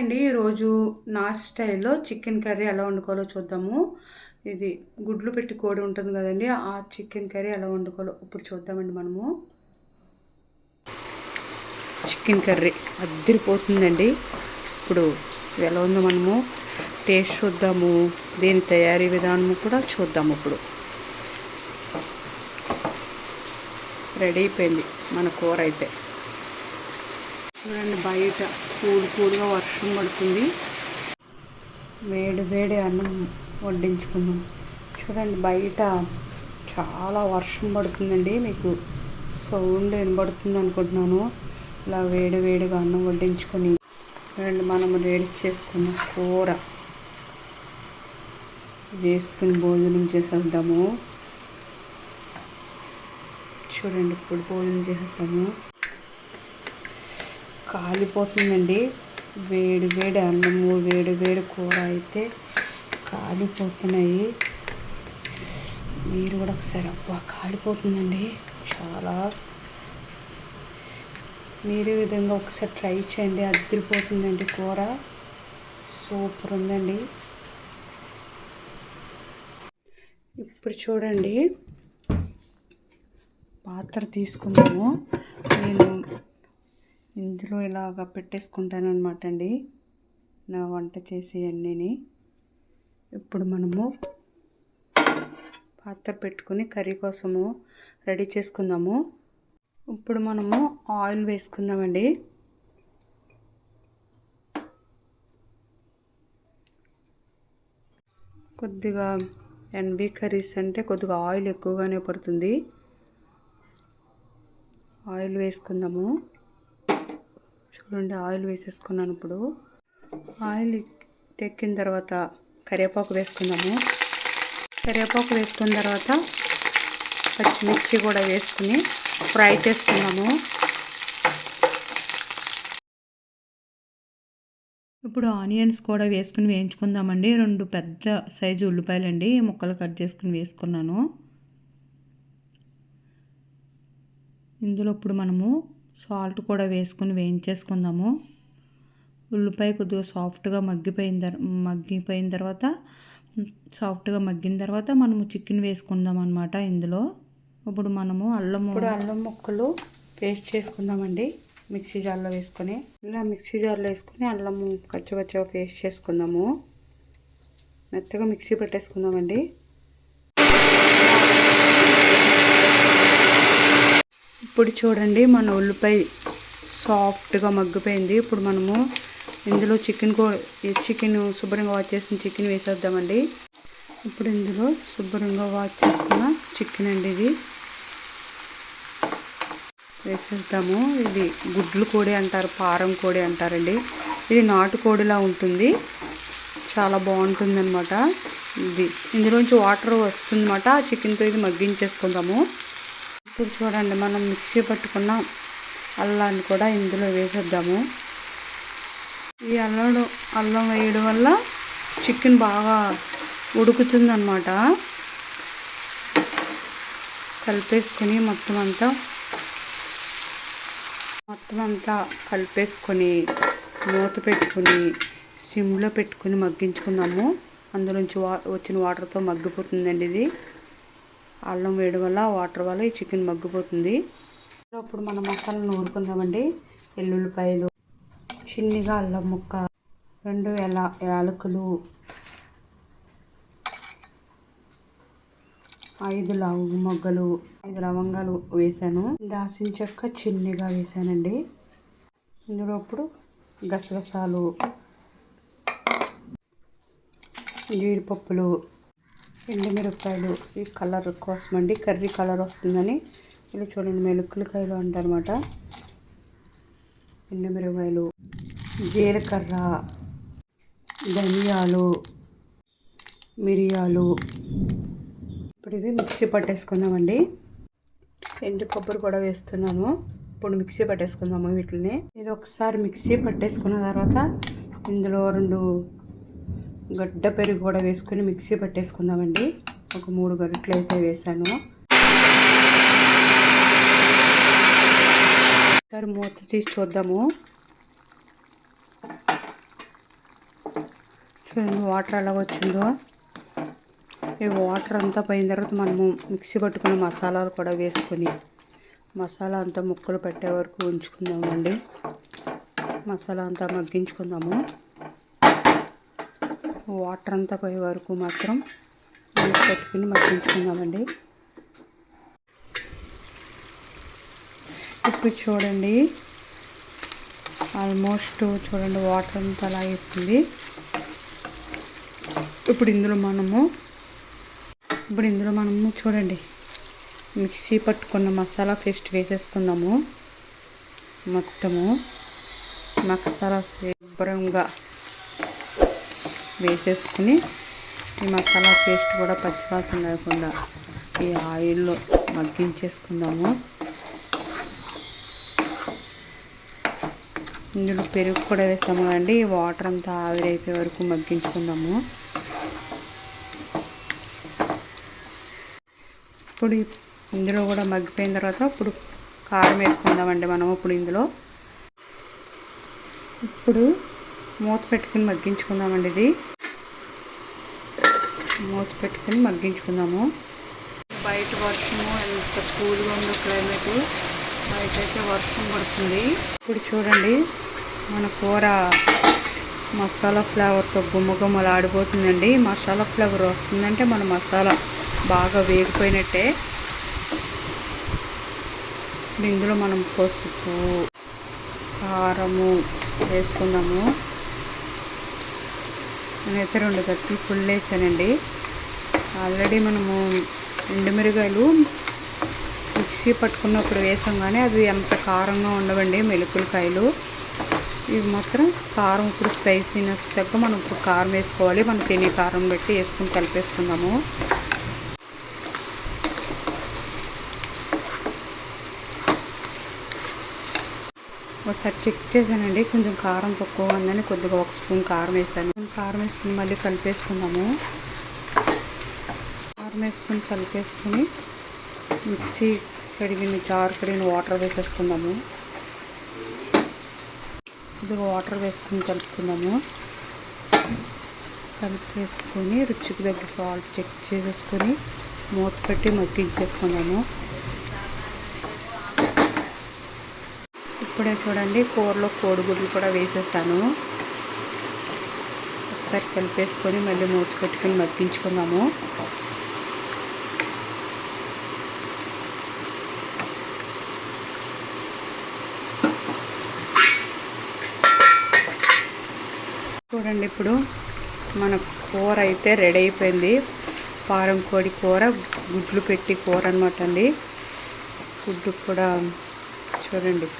అండి ఈరోజు నా స్టైల్లో చికెన్ కర్రీ ఎలా వండుకోవాలో చూద్దాము. ఇది గుడ్లు పెట్టి కోడి ఉంటుంది కదండి ఆ చికెన్ కర్రీ ఎలా వండుకోవాలో ఇప్పుడు చూద్దామండి మనము. చికెన్ కర్రీ అద్దరిపోతుందండి ఇప్పుడు ఎలా ఉందో మనము టేస్ట్ చూద్దాము దీని తయారీ విధానము కూడా చూద్దాము ఇప్పుడు. రెడీ అయిపోయింది మన కూర అయితే. చూడండి బయట కూడు కూడుగా వర్షం పడుతుంది. వేడి వేడి అన్నం వడ్డించుకుందాం. చూడండి బయట చాలా వర్షం పడుతుందండి. మీకు సౌండ్ వినబడుతుంది అనుకుంటున్నాను. ఇలా వేడి వేడిగా అన్నం వడ్డించుకొని చూడండి మనం రెడీ చేసుకున్న కూర. వేసుకుని భోజనం చేసేద్దాము. చూడండి ఇప్పుడు భోజనం చేసేద్దాము. కాలిపోతుందండి. వేడి వేడి అన్నము వేడి వేడి కూర అయితే కాలిపోతున్నాయి. మీరు కూడా ఒకసారి అబ్బా కాలిపోతుందండి. చాలా. మీరు విధంగా ఒకసారి ట్రై చేయండి. అద్దరిపోతుందండి కూర. సూపర్ ఉందండి. ఇప్పుడు చూడండి. పాత్ర తీసుకున్నాము నేను ఇందులో ఇలాగ పెట్టేసుకుంటాను అనమాట అండి నా వంట చేసే అన్నీని. ఇప్పుడు మనము పాత్ర పెట్టుకుని కర్రీ కోసము రెడీ చేసుకుందాము. ఇప్పుడు మనము ఆయిల్ వేసుకుందామండి. కొద్దిగా ఎన్బి కర్రీస్ అంటే కొద్దిగా ఆయిల్ ఎక్కువగానే పడుతుంది. ఆయిల్ వేసుకుందాము. చూడండి ఆయిల్ వేసేసుకున్నాను ఇప్పుడు. ఆయిల్ ఎక్కిన తర్వాత కరివేపాకు వేసుకుందాము. కరివేపాకు వేసుకున్న తర్వాత పచ్చిమిర్చి కూడా వేసుకుని ఫ్రై చేసుకుందాము. ఇప్పుడు ఆనియన్స్ కూడా వేసుకుని వేయించుకుందామండి. రెండు పెద్ద సైజు ఉల్లిపాయలండి. ముక్కలు కట్ చేసుకుని వేసుకున్నాను. ఇందులో ఇప్పుడు మనము సాల్ట్ కూడా వేసుకుని వేయించేసుకుందాము. ఉల్లిపాయ కొద్దిగా సాఫ్ట్గా మగ్గిపోయిన తర్వాత మగ్గిపోయిన తర్వాత సాఫ్ట్గా మగ్గిన తర్వాత మనము చికెన్ వేసుకుందాం అనమాట ఇందులో. ఇప్పుడు మనము అల్లం ఇప్పుడు అల్లం ముక్కలు పేస్ట్ చేసుకుందామండి మిక్సీ జార్లో వేసుకొని. ఇలా మిక్సీ జార్లో వేసుకొని అల్లం కచ్చపచ్చగా పేస్ట్ చేసుకుందాము. మెత్తగా మిక్సీ పెట్టేసుకుందామండి. ఇప్పుడు చూడండి. మన ఉల్లిపాయ సాఫ్ట్గా మగ్గిపోయింది. ఇప్పుడు మనము ఇందులో చికెన్ కో చికెన్ శుభ్రంగా వాష్ చేసిన చికెన్ వేసేద్దామండి. ఇప్పుడు ఇందులో శుభ్రంగా వాష్ చేసుకున్న చికెన్ అండి ఇది. వేసేద్దాము. ఇది గుడ్లు కోడి అంటారు పారం కోడి అంటారండి. ఇది నాటుకోడిలా ఉంటుంది. చాలా బాగుంటుంది అనమాట ఇది ఇందులోంచి వాటర్ వస్తుందన్నమాట. ఆ చికెన్తో ఇది మగ్గించేసుకుందాము. ఇప్పుడు చూడండి. మనం మిక్సీ పట్టుకున్న అల్లాన్ని కూడా ఇందులో వేసేద్దాము. ఈ అల్లం అల్లం వేయడం వల్ల చికెన్ బాగా ఉడుకుతుంది అనమాట కలిపేసుకొని మొత్తం అంతా మొత్తం అంతా కలిపేసుకొని మూత పెట్టుకొని సిమ్లో పెట్టుకొని మగ్గించుకుందాము. అందులోంచి వా వచ్చిన వాటర్తో మగ్గిపోతుందండి ఇది. అల్లం వేయడం వల్ల వాటర్ వల్ల ఈ చికెన్ మగ్గిపోతుంది. ఇప్పుడు మనం మసాలా నూరుకుందామండి. ఎల్లుల్లిపాయలు చిన్నగా అల్లం ముక్క రెండు ఎలా యాలకులు ఐదు లవంగ మొగ్గలు ఐదు లవంగాలు వేసాను. దాసిన చెక్క చిన్నగా వేసానండి. ఇందులో ఇప్పుడు గసగసాలు జీడిపప్పులు ఎండుమిరపకాయలు ఈ కలర్ కోసం అండి. కర్రీ కలర్ వస్తుందని ఇవి చూడండి మెలుకులకాయలు అంటారనమాట ఎండుమిరపకాయలు జీలకర్ర ధనియాలు మిరియాలు. ఇప్పుడు ఇవి మిక్సీ పట్టేసుకుందామండి. ఎండు కొబ్బరి కూడా వేస్తున్నాను. ఇప్పుడు మిక్సీ పట్టేసుకుందాము వీటిని. ఇది ఒకసారి మిక్సీ పట్టేసుకున్న తర్వాత ఇందులో రెండు గడ్డ పెరుగు కూడా వేసుకొని మిక్సీ పట్టేసుకుందామండి. ఒక మూడు గరిటలు అయితే వేసాను. ఒకసారి మూత తీసి చూద్దాము. చూడండి వాటర్ ఎలా వచ్చిందో. ఈ వాటర్ అంతా పోయిన తర్వాత మనము మిక్సీ పట్టుకున్న మసాలాలు కూడా వేసుకొని మసాలా అంతా ముక్కలు పెట్టే వరకు ఉంచుకుందామండి. మసాలా అంతా మగ్గించుకుందాము. వాటర్ అంతా పోయే వరకు మాత్రం పెట్టుకుని మగ్గించుకుందామండి. ఇప్పుడు చూడండి. ఆల్మోస్ట్ చూడండి వాటర్ అంతా అలా వేసింది ఇప్పుడు ఇందులో మనము ఇప్పుడు ఇందులో మనము చూడండి. మిక్సీ పట్టుకున్న మసాలా పేస్ట్ వేసేసుకుందాము. మొత్తము. మసాలా శుభ్రంగా వేసేసుకుని ఈ మసాలా పేస్ట్ కూడా పచ్చివాసన లేకుండా ఈ ఆయిల్లో మగ్గించేసుకుందాము. ఇందులో పెరుగు కూడా వేసాము అండి వాటర్ అంతా ఆవిరైపోయే వరకు మగ్గించుకుందాము. ఇప్పుడు ఇందులో కూడా మగ్గిపోయిన తర్వాత ఇప్పుడు కారం వేసుకుందామండి మనం ఇప్పుడు ఇందులో. ఇప్పుడు మూత పెట్టుకుని మగ్గించుకుందామండి ఇది. మూత పెట్టుకుని మగ్గించుకుందాము. బయట వర్షము ఎంత కూల్గా ఉందో క్లైమేట్. బయట అయితే వర్షం పడుతుంది. ఇప్పుడు చూడండి మన కూర మసాలా ఫ్లేవర్తో గుమ్మ ఆడిపోతుందండి మసాలా ఫ్లేవర్ వస్తుందంటే మన మసాలా బాగా వేగిపోయినట్టే. ఇందులో మనం పసుపు కారము వేసుకుందాము. నేనైతే రెండు గట్టి ఫుల్ వేసానండి. ఆల్రెడీ మనము ఎండుమిరగాయలు మిక్సీ పట్టుకున్నప్పుడు వేసాం కానీ అవి అంత కారంగా ఉండవండి మెలుకులకాయలు ఇవి మాత్రం కారం ఇప్పుడు స్పైసీనెస్ తగ్గ మనం ఇప్పుడు కారం వేసుకోవాలి. మనం తినే కారం బట్టి వేసుకుని కలిపేసుకుందాము. ఒకసారి చెక్ చేశానండి. కొంచెం కారం తక్కువ ఉందని కొద్దిగా ఒక స్పూన్ కారం వేసాను కారం వేసుకుని మళ్ళీ కలిపేసుకున్నాము కారం వేసుకుని కలిపేసుకుని మిక్సీ కడిగిన చారు కడిగిన వాటర్ వేసేసుకుందాము. కొద్దిగా వాటర్ వేసుకుని కలుపుకుందాము. కలిపేసుకొని రుచికి దగ్గర సాల్ట్ చెక్ చేసేసుకొని మూత పెట్టి మగ్గించేసుకుందాము. ఇప్పుడే చూడండి. కూరలో కోడిగుడ్లు కూడా వేసేసాను. ఒకసారి కలిపేసుకొని మళ్ళీ మూత పెట్టుకొని మగ్గించుకున్నాము చూడండి ఇప్పుడు మన కూర అయితే రెడీ అయిపోయింది. పారం కోడి కూర గుడ్లు పెట్టి కూర అనమాట అండి. గుడ్డు కూడా చూడండి.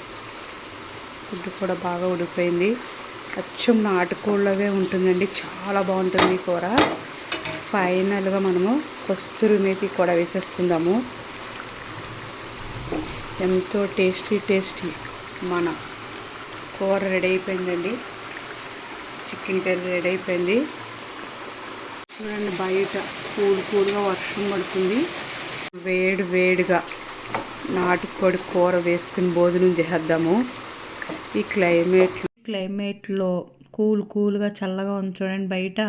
ఫుడ్ కూడా బాగా ఉడిపోయింది అచ్చం నాటుకోళ్ళవే ఉంటుందండి. చాలా బాగుంటుంది కూర. ఫైనల్గా మనము కస్తూరి మేతి కూడా వేసేసుకుందాము. ఎంతో టేస్టీ టేస్టీ మన కూర రెడీ అయిపోయిందండి. చికెన్ కర్రీ రెడీ అయిపోయింది. చూడండి బయట కూల్ కూల్గా వర్షం పడుతుంది. వేడి వేడిగా నాటుకోడి కూర వేసుకుని భోజనం చేద్దాము ఈ క్లైమేట్ క్లైమేట్లో కూల్ కూల్గా చల్లగా ఉంది చూడండి బయట.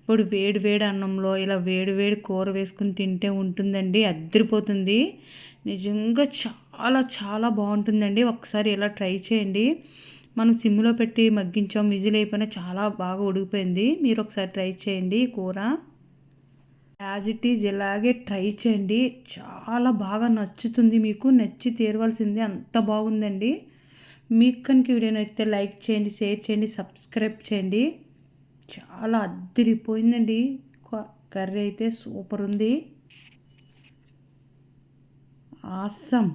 ఇప్పుడు వేడి వేడి అన్నంలో ఇలా వేడి వేడి కూర వేసుకుని తింటే ఉంటుందండి అద్దరిపోతుంది నిజంగా చాలా చాలా బాగుంటుందండి. ఒకసారి ఇలా ట్రై చేయండి. మనం సిమ్లో పెట్టి మగ్గించాం విజిల్ అయిపోయినా చాలా బాగా ఉడికిపోయింది. మీరు ఒకసారి ట్రై చేయండి కూర. యాజ్ ఇట్ ఈజ్ ఇలాగే ట్రై చేయండి. చాలా బాగా నచ్చుతుంది మీకు. నచ్చి తీరవలసింది అంత బాగుందండి. మీకు కనుక వీడియో నచ్చితే లైక్ చేయండి షేర్ చేయండి సబ్స్క్రైబ్ చేయండి. చాలా అద్దరిపోయిందండి కర్రీ అయితే సూపర్ ఉంది. ఆసం